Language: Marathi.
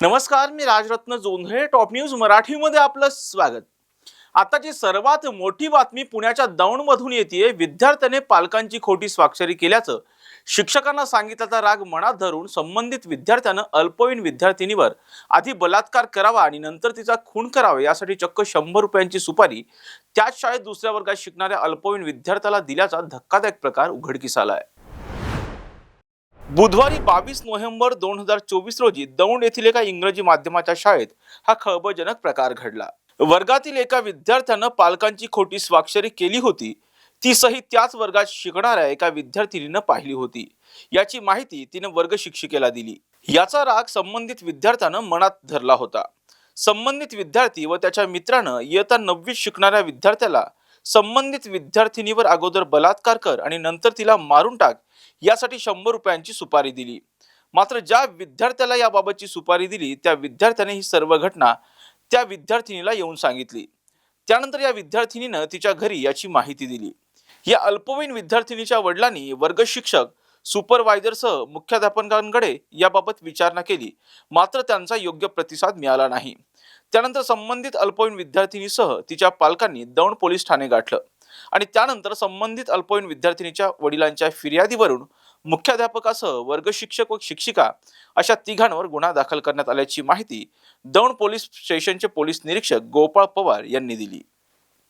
नमस्कार मी राजरत्न जोंधळे टॉप न्यूज मराठीमध्ये आपलं स्वागत. आताची सर्वात मोठी बातमी पुण्याच्या दौंडमधून येते विद्यार्थ्याने पालकांची खोटी स्वाक्षरी केल्याचं शिक्षकांना सांगितल्याचा राग मनात धरून संबंधित विद्यार्थ्यानं अल्पवयीन विद्यार्थिनीवर आधी बलात्कार करावा आणि नंतर तिचा खून करावा यासाठी चक्क शंभर रुपयांची सुपारी त्याच शाळेत दुसऱ्या वर्गात शिकणाऱ्या अल्पवयीन विद्यार्थ्याला दिल्याचा धक्कादायक प्रकार उघडकीस आलाय. बुधवारी बावीस नोव्हेंबर दोन हजार चोवीस रोजी दौंड येथील एका इंग्रजी माध्यमाच्या शाळेत हा खळबळजनक प्रकार घडला. वर्गातील एका विद्यार्थ्यानं पालकांची खोटी स्वाक्षरी केली होती. ती सही त्याच वर्गात शिकणाऱ्या एका विद्यार्थिनीनं पाहिली होती. याची माहिती तिनं वर्ग शिक्षिकेला दिली. याचा राग संबंधित विद्यार्थ्यानं मनात धरला होता. संबंधित विद्यार्थी व त्याच्या मित्रानं इयत्ता नववीत शिकणाऱ्या विद्यार्थ्याला संबंधित विद्यार्थिनीवर अगोदर बलात्कार कर आणि नंतर तिला मारून टाक यासाठी शंभर रुपयांची सुपारी दिली. मात्र ज्या विद्यार्थ्याला याबाबतची सुपारी दिली त्या विद्यार्थ्याने ही सर्व घटना त्या विद्यार्थिनीला येऊन सांगितली. त्यानंतर या विद्यार्थिनीनं तिच्या घरी याची माहिती दिली. या अल्पवयीन विद्यार्थिनीच्या वडिलांनी वर्ग शिक्षक सुपरवायझरसह मुख्याध्यापकांकडे याबाबत विचारणा केली. मात्र त्यांचा योग्य प्रतिसाद मिळाला नाही. त्यानंतर संबंधित अल्पवयीन विद्यार्थिनीसह तिच्या पालकांनी दौंड पोलीस ठाणे गाठलं. आणि त्यानंतर संबंधित अल्पवयीन विद्यार्थिनीच्या वडिलांच्या फिर्यादीवरून मुख्याध्यापकासह वर्ग शिक्षक व शिक्षिका अशा तिघांवर गुन्हा दाखल करण्यात आल्याची माहिती दौंड पोलीस स्टेशनचे पोलीस निरीक्षक गोपाळ पवार यांनी दिली.